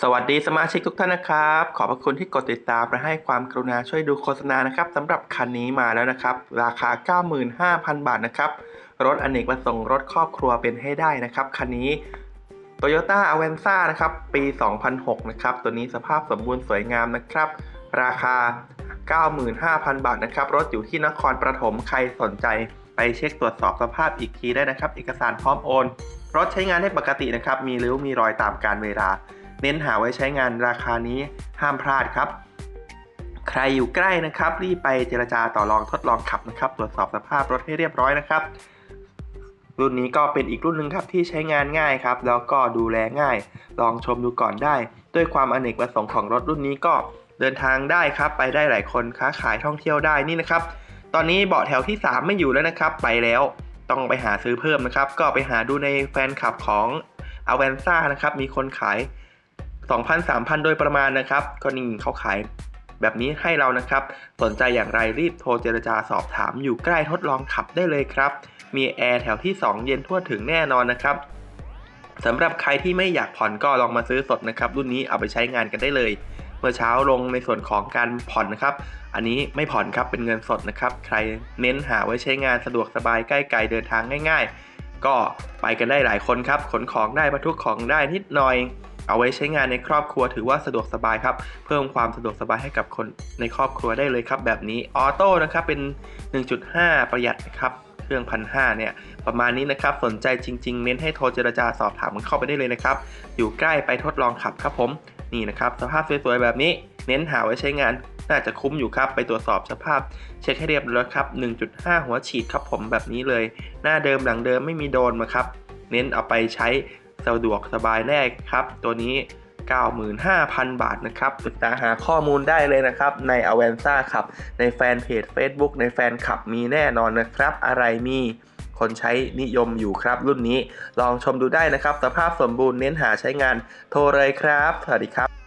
สวัสดีสมาชิกทุกท่านนะครับ ขอบพระคุณที่กดติดตามและให้ความกรุณาช่วยดูโฆษณานะครับสำหรับคันนี้มาแล้วนะครับ ราคา 95,000 บาทนะครับ รถอเนกประสงค์รถครอบครัวเป็นให้ได้นะครับ คันนี้ Toyota a v a n z a นะครับ ปี 2006 นะครับ ตัวนี้สภาพสมบูรณ์สวยงามนะครับ ราคา 95,000 บาทนะครับ รถอยู่ที่นครปฐมใครสนใจไปเช็คตรวจสอบสภาพอีกทีได้นะครับ เอกสารพร้อมโอน รถใช้งานได้ปกตินะครับ มีริ้วมีรอยตามการเวลา เน้นหาไว้ใช้งานราคานี้ห้ามพลาดครับ ใครอยู่ใกล้นะครับ รีบไปเจรจาต่อรองทดลองขับนะครับ ตรวจสอบสภาพรถให้เรียบร้อยนะครับ รุ่นนี้ก็เป็นอีกรุ่นหนึ่งครับที่ใช้งานง่ายครับ แล้วก็ดูแลง่าย ลองชมดูก่อนได้ ด้วยความอเนกประสงค์ของรถรุ่นนี้ก็เดินทางได้ครับ ไปได้หลายคนค้าขายท่องเที่ยวได้นี่นะครับ ตอนนี้เบาะแถวที่ 3 ไม่อยู่แล้วนะครับ ไปแล้วต้องไปหาซื้อเพิ่มนะครับ ก็ไปหาดูในแฟนคลับของ a v a n z a นะครับ มีคนขาย 2,000-3,000 โดยประมาณนะครับก็นี่เขาขายแบบนี้ให้เรานะครับ สนใจอย่างไรรีบโทรเจรจาสอบถามอยู่ใกล้ทดลองขับได้เลยครับ มีแอร์แถวที่ 2 เย็นทั่วถึงแน่นอนนะครับสำหรับใครที่ไม่อยากผ่อนก็ลองมาซื้อสดนะครับ รุ่นนี้เอาไปใช้งานกันได้เลย เมื่อเช้าลงในส่วนของการผ่อนนะครับ อันนี้ไม่ผ่อนครับเป็นเงินสดนะครับ ใครเน้นหาไว้ใช้งานสะดวกสบายใกล้ไกลเดินทางง่าย ๆ ก็ไปกันได้หลายคนครับขนของได้บรรทุกของได้นิดหน่อย เอาไว้ใช้งานในครอบครัวถือว่าสะดวกสบายครับ เพิ่มความสะดวกสบายให้กับคนในครอบครัวได้เลยครับ แบบนี้ออโต้นะครับเป็น 1.5 ประหยัดนะครับเครื่องพันห้าเนี่ยประมาณนี้นะครับสนใจจริง ๆ เน้นให้โทรเจรจาสอบถามมันเข้าไปได้เลยนะครับ อยู่ใกล้ไปทดลองขับครับผมนี่นะครับสภาพสวยๆแบบนี้ เน้นหาไว้ใช้งานน่าจะคุ้มอยู่ครับ ไปตรวจสอบสภาพ เช็คให้เรียบร้อยครับ 1.5 หัวฉีดครับผมแบบนี้เลย หน้าเดิมหลังเดิมไม่มีโดนมาครับ เน้นเอาไปใช้ สะดวกสบายแน่ครับ ตัวนี้ 95,000 บาทนะครับศึกษาหาข้อมูลได้เลยนะครับใน a v a n z a ครับ ในแฟนเพจ Facebook ในแฟนคลับมีแน่นอนนะครับ อะไรมีคนใช้นิยมอยู่ครับ รุ่นนี้ลองชมดูได้นะครับ สภาพสมบูรณ์เน้นหาใช้งานโทรเลยครับ สวัสดีครับ